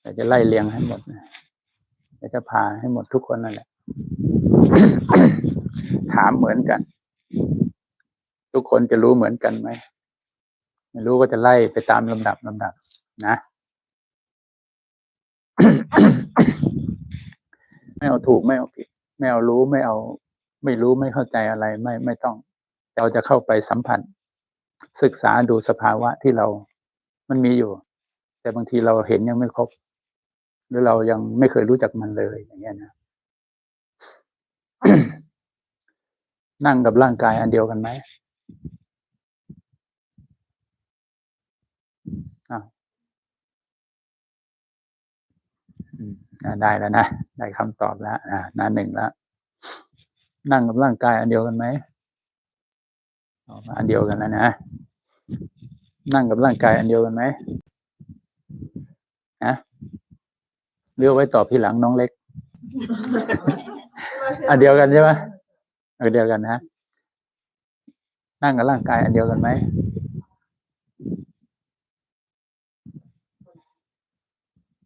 แต่จะไล่เลียงให้หมดนะเดี๋ยวจะพาให้หมดทุกคนนั่นแหละ ถามเหมือนกัน ทุกคนจะรู้เหมือนกันไหมไม่รู้ก็จะไล่ไปตามลำดับลำดับ นะไม่เอาถูกไม่เอาผิดไม่เอารู้ไม่เอา ไม่รู้ไม่เข้าใจอะไร ไม่ไม่ต้อง เราจะเข้าไปสัมผัส ศึกษาดูสภาวะที่เรา มันมีอยู่ แต่บางทีเราเห็นยังไม่ครบ หรือเรายังไม่เคยรู้จักมันเลยอย่างเงี้ยนะนั่งกับร่างกายอันเดียวกันไหมอ่าได้แล้วนะ ได้คำตอบแล้วอ่าหน้าหนึ่งแล้วนั่งกับร่างกายอันเดียวกันไหมอันเดียวกันแล้วนะ นั่งกับร่างกายอันเดียวกันไหมนะ เลือกไว้ตอบทีหลังน้องเล็กอันเดียวกันใช่ไหมอันเดียวกันนะนั่งกับร่างกายอันเดียวกันไหม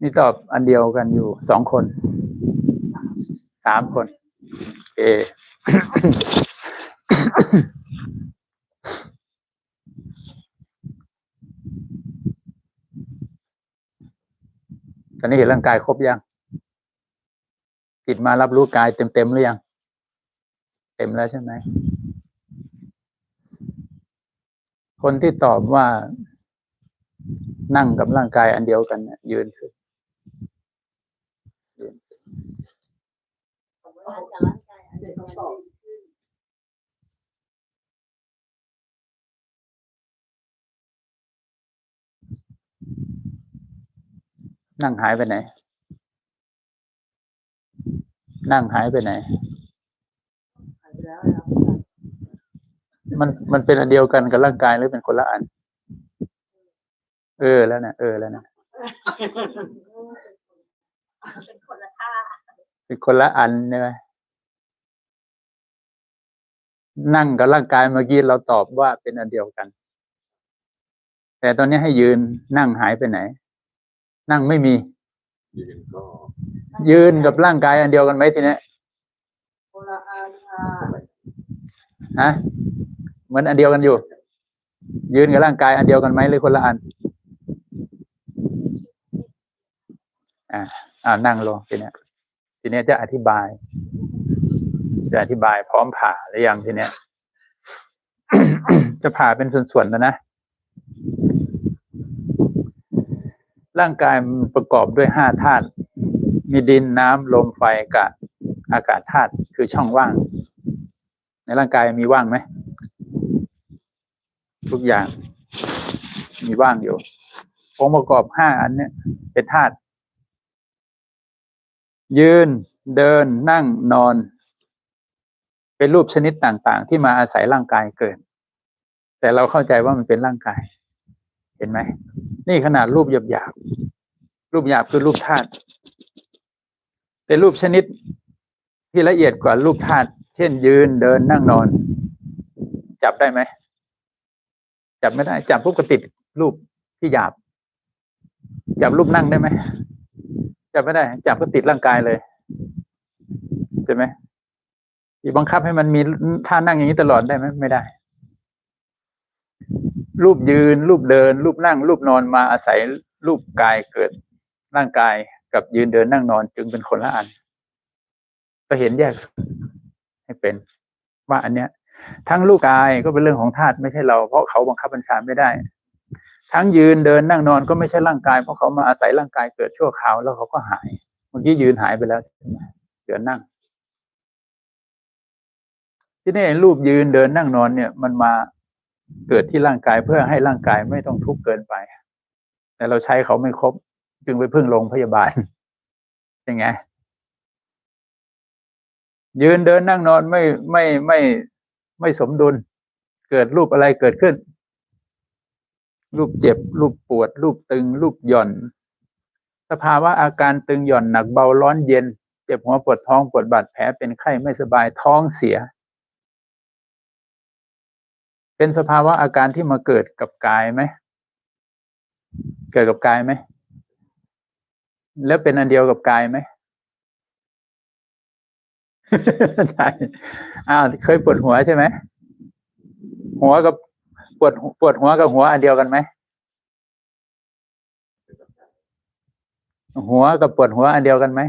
นี่ตอบอันเดียวกันอยู่สองคนสามคน เอ ตอนนี้เห็นร่างกายครบยังจิตมารับรู้กายเต็มๆหรือยัง เต็มแล้วใช่ไหม คนที่ตอบว่านั่งกับร่างกายอันเดียวกันเนี่ยยืนขึ้น นั่งหายไปไหน นั่งหายไปไหน มันมันเป็นอันเดียวกันกับร่างกายหรือเป็นคนละอัน เออแล้วนะเออแล้วนะเป็นคนละท่าเป็นคนละอันใช่ไหมนั่งกับร่างกายเมื่อกี้เราตอบว่าเป็นอันเดียวกัน แต่ตอนนี้ให้ยืนนั่งหายไปไหน นั่งไม่มี ยืนก็ยืนกับร่างกายอันเดียวกันไหมทีเนี้ยคนละอันค่ะฮะเหมือนอันเดียวกันอยู่ ยืนกับร่างกายอันเดียวกันไหมหรือคนละอัน อ่าอ่านั่งลงทีเนี้ยทีเนี้ยจะอธิบาย จะอธิบายพร้อมผ่าหรือยังทีเนี้ยจะผ่าเป็นส่วนๆแล้วนะ ร่างกายมันประกอบด้วยห้าธาตุมีดินน้ำลมไฟอากาศอากาศธาตุคือช่องว่าง ในร่างกายมีว่างไหมทุกอย่างมีว่างอยู่องค์ประกอบห้าอันเนี้ยเป็นธาตุยืนเดินนั่งนอน เป็นรูปชนิดต่างๆ ที่มาอาศัยร่างกายเกิด แต่เราเข้าใจว่ามันเป็นร่างกาย ห็นไหมนี่ขนาดรูปหยาบๆรูปหยาบคือรูปธาตุแต่รูปชนิดที่ละเอียดกว่ารูปธาตุเช่นยืนเดินนั่งนอน จับได้ไหมจับไม่ได้ จับปุ๊บก็ติดรูปที่หยาบ จับรูปนั่งได้ไหมจับไม่ได้ จับก็ติดร่างกายเลยใช่ไหมอีบังคับให้มันมีท่านั่งอย่างนี้ตลอดได้ไหมไม่ได้ รูปยืน รูปเดิน รูปนั่ง รูปนอนมาอาศัยรูปกายเกิดร่างกายกับยืนเดินนั่งนอนจึงเป็นคนละอันก็เห็นแยกส่วนให้เป็น ว่าอันเนี้ย ทั้งรูปกายก็เป็นเรื่องของธาตุไม่ใช่เรา เพราะเขาบังคับบัญชาไม่ได้ ทั้งยืนเดินนั่งนอนก็ไม่ใช่ร่างกายเพราะเขามาอาศัยร่างกายเกิดชั่วคราวแล้วเขาก็หายเมื่อกี้ยืนหายไปแล้วใช่ไหมเดินนั่งที่นี่รูปยืนเดินนั่งนอนเนี่ย มันมา เกิดที่ร่างกายเพื่อให้ร่างกายไม่ต้องทุกข์เกินไป แต่เราใช้เขาไม่ครบ จึงไปพึ่งโรงพยาบาลยังไง ยืนเดินนั่งนอนไม่ไม่ไม่ไม่สมดุล เกิดรูปอะไรเกิดขึ้น รูปเจ็บ รูปปวด รูปตึง รูปหย่อน สภาวะอาการตึงหย่อนหนักเบาร้อนเย็น เจ็บหัวปวดท้องปวดบาดแผลเป็นไข้ไม่สบายท้องเสีย เป็นสภาวะอาการที่มาเกิดกับกายไหม เกิดกับกายไหม แล้วเป็นอันเดียวกับกายไหมใช่อ้าวเคยปวดหัวใช่ไหม หัวกับปวดปวดหัวกับหัวอันเดียวกันไหม หัวกับปวดหัวอันเดียวกันไหม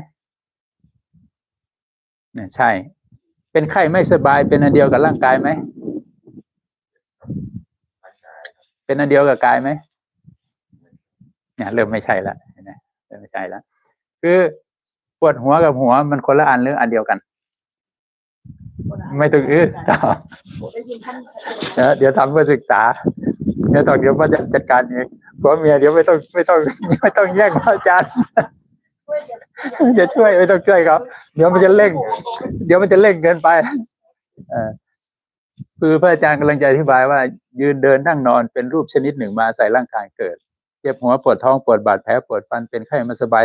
เนี่ยใช่ เป็นไข้ไม่สบายเป็นอันเดียวกับร่างกายไหม เป็นอันเดียวกับกายไหมเนี่ยเริ่มไม่ใช่ละเห็นไหมเริ่มไม่ใช่ละคือปวดหัวกับหัวมันคนละอันหรืออันเดียวกัน ไม่ต้องอื้อต่อได้ยินท่านเดี๋ยวทำเพื่อศึกษาเดี๋ยวตอนเดี๋ยวมาจัดการเองผัวเมียเดี๋ยวไม่ต้องไม่ต้องไม่ต้องแย่งพระอาจารย์เดี๋ยวจะช่วยไม่ต้องช่วยเขาเดี๋ยวมันจะเร่ง เดี๋ยวมันจะเร่งเกินไป เออ คือพระอาจารย์กำลังจะอธิบายว่า ยืนเดินนั่งนอนเป็นรูปชนิดหนึ่งมาใส่ร่างกายเกิดเจ็บหัวปวดท้องปวดบาดแผลปวดฟันเป็นไข้ไมาสบาย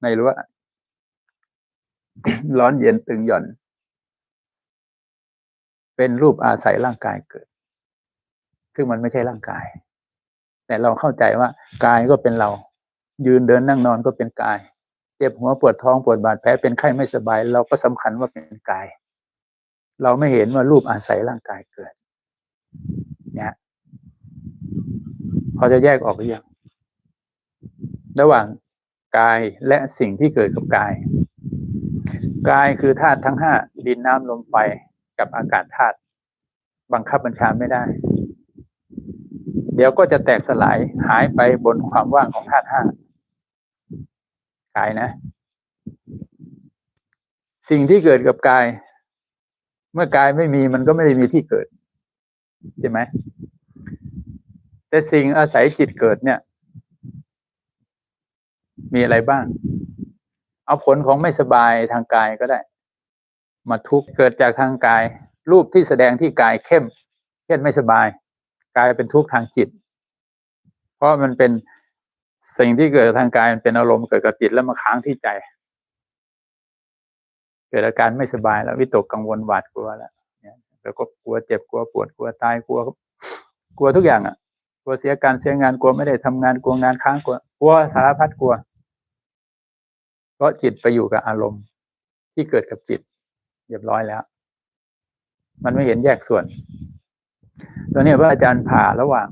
ไม่รู้ว่าร้อนเย็นตึงหย่อน เป็นรูปอาศัยร่างกายเกิด ซึ่งมันไม่ใช่ร่างกาย แต่เราเข้าใจว่ากายก็เป็นเรา ยืนเดินนั่งนอนก็เป็นกาย เจ็บหัวปวดท้องปวดบาดแผลเป็นไข้ไม่สบาย เราก็สำคัญว่าเป็นกาย เราไม่เห็นว่ารูปอาศัยร่างกายเกิดเนี่ยพอจะแยกออกหรือยังระหว่างกายและสิ่งที่เกิดกับกาย กายคือธาตุทั้งห้าดินน้ำลมไฟกับอากาศธาตุบังคับบัญชาไม่ได้ เดี๋ยวก็จะแตกสลายหายไปบนความว่างของธาตุห้ากายนะ สิ่งที่เกิดกับกาย เมื่อกายไม่มีมันก็ไม่ได้มีที่เกิด ใช่ไหมแต่สิ่งอาศัยจิตเกิดเนี่ย มีอะไรบ้าง เอาผลของไม่สบายทางกายก็ได้ มาทุกข์เกิดจากทางกาย รูปที่แสดงที่กายเข้มเช่นไม่สบายกายเป็นทุกข์ทางจิต เพราะมันเป็นสิ่งที่เกิดทางกายมันเป็นอารมณ์เกิดกับจิตแล้วมาค้างที่ใจ เกิดอาการไม่สบายแล้ววิตกกังวลหวาดกลัวแล้วเนี่ยแล้วก็กลัวเจ็บกลัวปวดกลัวตายกลัว กลัวทุกอย่างอะ กลัวเสียการเสียงานกลัวไม่ได้ทำงานกลัวงานค้างกลัวกลัวสารพัดกลัว เพราะจิตไปอยู่กับอารมณ์ที่เกิดกับจิตเรียบร้อยแล้ว มันไม่เห็นแยกส่วน ตัวนี้พระอาจารย์ผ่าระหว่าง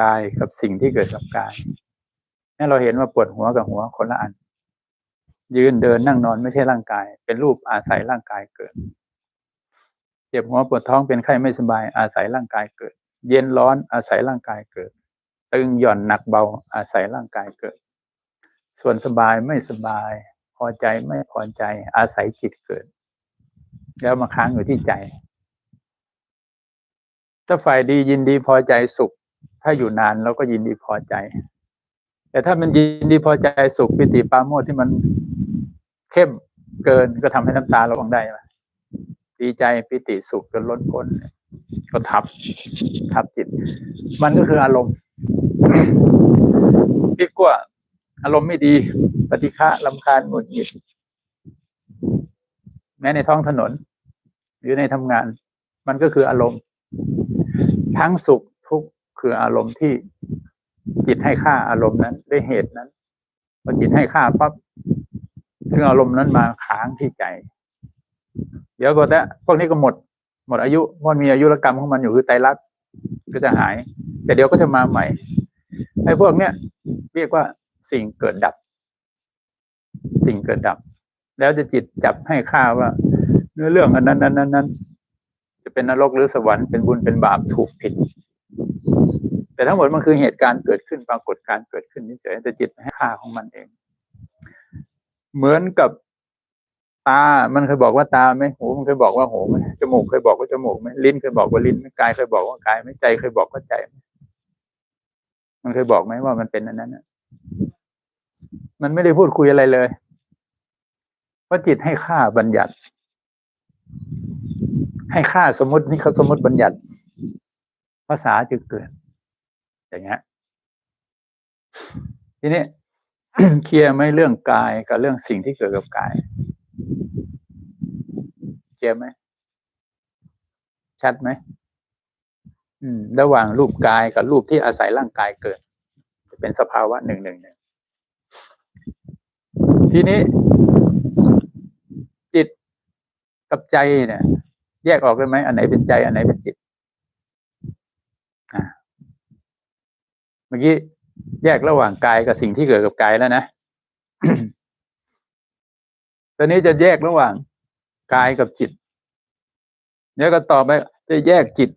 กายกับสิ่งที่เกิดกับกายนี่เราเห็นว่าปวดหัวกับหัวคนละอัน ยืนเดินนั่งนอนไม่ใช่ร่างกาย เป็นรูปอาศัยร่างกายเกิด เจ็บหัวปวดท้องเป็นไข้ไม่สบายอาศัยร่างกายเกิด เย็นร้อนอาศัยร่างกายเกิด ตึงหย่อนหนักเบาอาศัยร่างกายเกิด ส่วนสบายไม่สบาย พอใจไม่พอใจอาศัยจิตเกิด แล้วมาค้างอยู่ที่ใจ ถ้าฝ่ายดียินดีพอใจสุข ถ้าอยู่นานเราก็ยินดีพอใจแต่ถ้ามันยินดีพอใจสุขปิติปาโมทที่มัน เข้มเกินก็ทำให้น้ำตาเราออกได้ไหมดีใจปิติสุขจนล้นพ้นก็ทับ ทับจิต มันก็คืออารมณ์พี่กลัวอารมณ์ไม่ดี ปฏิฆะลำคาญหงุดหงิดแม้ในท้องถนน หรือในทำงาน มันก็คืออารมณ์ ทั้งสุขทุกข์คืออารมณ์ที่จิตให้ค่าอารมณ์นั้นด้วยเหตุนั้นพอจิตให้ค่าปั๊บ ซึ่งอารมณ์นั้นมาค้างที่ใจ เดี๋ยวก็แต่พวกนี้ก็หมด หมดอายุเพราะมีอายุรกรรมของมันอยู่คือไตรลักษณ์ก็จะหาย แต่เดี๋ยวก็จะมาใหม่ไอ้พวกเนี้ยเรียกว่าสิ่งเกิดดับ สิ่งเกิดดับ แล้วจะจิตจับให้ค่าว่าเนื้อเรื่องอันนั้นนั้นนั้นนั้นจะเป็นนรกหรือสวรรค์เป็นบุญเป็นบาปถูกผิด แต่ทั้งหมดมันคือเหตุการณ์เกิดขึ้นปรากฏการเกิดขึ้นเฉยแต่จิตให้ค่าของมันเอง เหมือนกับตา มันเคยบอกว่าตาไหมหูมันเคยบอกว่าหูไหมจมูกเคยบอกว่าจมูกไหมลิ้นเคยบอกว่าลิ้นไหมกายเคยบอกว่ากายไหมใจเคยบอกว่าใจไหมมันเคยบอกไหมว่ามันเป็นอันนั้นน่ะมันไม่ได้พูดคุยอะไรเลยเพราะจิตให้ค่าบัญญัติ ให้ค่าสมมตินี่เขาสมมติบัญญัติ ภาษาจึงเกิด อย่างเงี้ยทีนี้ เคลียร์ไหมเรื่องกายกับเรื่องสิ่งที่เกิดกับกาย เคลียร์ไหม ชัดไหมอืมระหว่างรูปกายกับรูปที่อาศัยร่างกายเกิด จะเป็นสภาวะหนึ่งหนึ่งหนึ่งทีนี้ จิตกับใจเนี่ย แยกออกได้ไหมอันไหนเป็นใจ อันไหนเป็นจิตอ่าเมื่อกี้ แยกระหว่างกายกับสิ่งที่เกิดกับกายแล้วนะ ตอนนี้จะแยกระหว่างกายกับจิตเดี๋ยวก็ต่อไปจะแยกจิต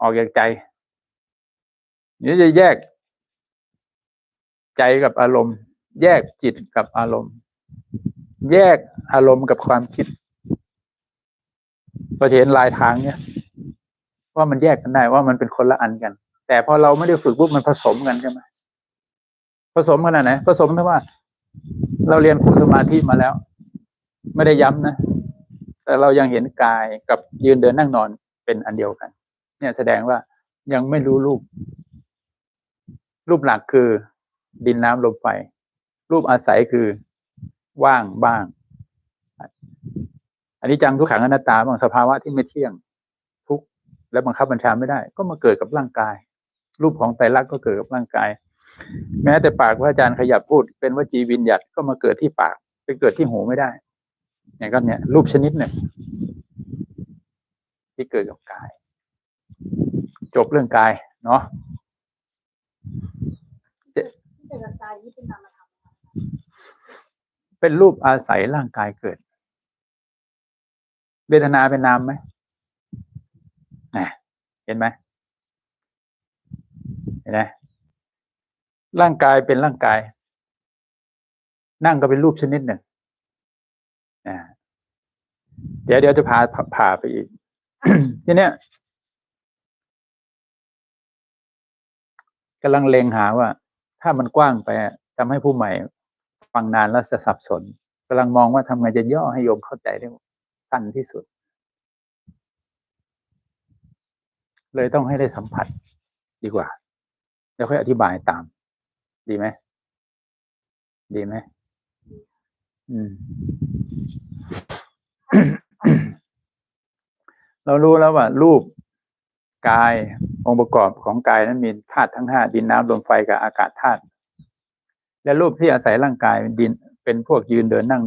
ออกจากใจเดี๋ยวจะแยกใจกับอารมณ์ แยกจิตกับอารมณ์ แยกอารมณ์กับความคิดเราจะเห็นลายทางเนี่ยว่ามันแยกกันได้ว่ามันเป็นคนละอันกัน แต่พอเราไม่ได้ฝึกปุ๊บมันผสมกันใช่ไหมผสมขนาดไหนผสมเท่าว่า เราเรียนคุมสมาธิมาแล้ว ไม่ได้ย้ำนะ แต่เรายังเห็นกายกับยืนเดินนั่งนอนเป็นอันเดียวกัน เนี่ยแสดงว่ายังไม่รู้รูป รูปหลักคือดินน้ำลมไฟรูปอาศัยคือว่างบ้าง อันนี้จังทุกขังอนัตตาบางสภาวะที่ไม่เที่ยง ทุกและบังคับบัญชาไม่ได้ ก็มาเกิดกับร่างกาย รูปของไตรลักษณ์ก็เกิดกับร่างกาย แม้แต่ปากพระอาจารย์ขยับพูด เป็นวจีวิญญัตก็มาเกิดที่ปากไปเกิดที่หูไม่ได้ อย่างก็เนี่ย รูปชนิดเนี่ยที่เกิดกับกาย จบเรื่องกาย เนาะเป็นรูปอาศัยร่างกายเกิด เวทนาเป็นนามไหมนะเห็นไหม เห็นไหมร่างกายเป็นร่างกาย นั่งก็เป็นรูปชนิดหนึ่งอ่าเดี๋ยวเดี๋ยวจะพาพาไปอีกทีเนี้ยกำลังเลงหาว่า ถ้ามันกว้างไปทำให้ผู้ใหม่ฟังนานแล้วจะสับสนกำลังมองว่าทำไงจะย่อให้โยมเข้าใจได้สั้นที่สุด เลยต้องให้ได้สัมผัสดีกว่า แล้วค่อยอธิบายตาม ดีไหม ดีไหม อืม เรารู้แล้วว่า รูปกายองค์ประกอบของกายนั้นมีธาตุทั้งห้าดินน้ำลมไฟกับอากาศธาตุและรูปที่อาศัยร่างกายเป็นดินเป็นพวกยืนเดินนั่งนอน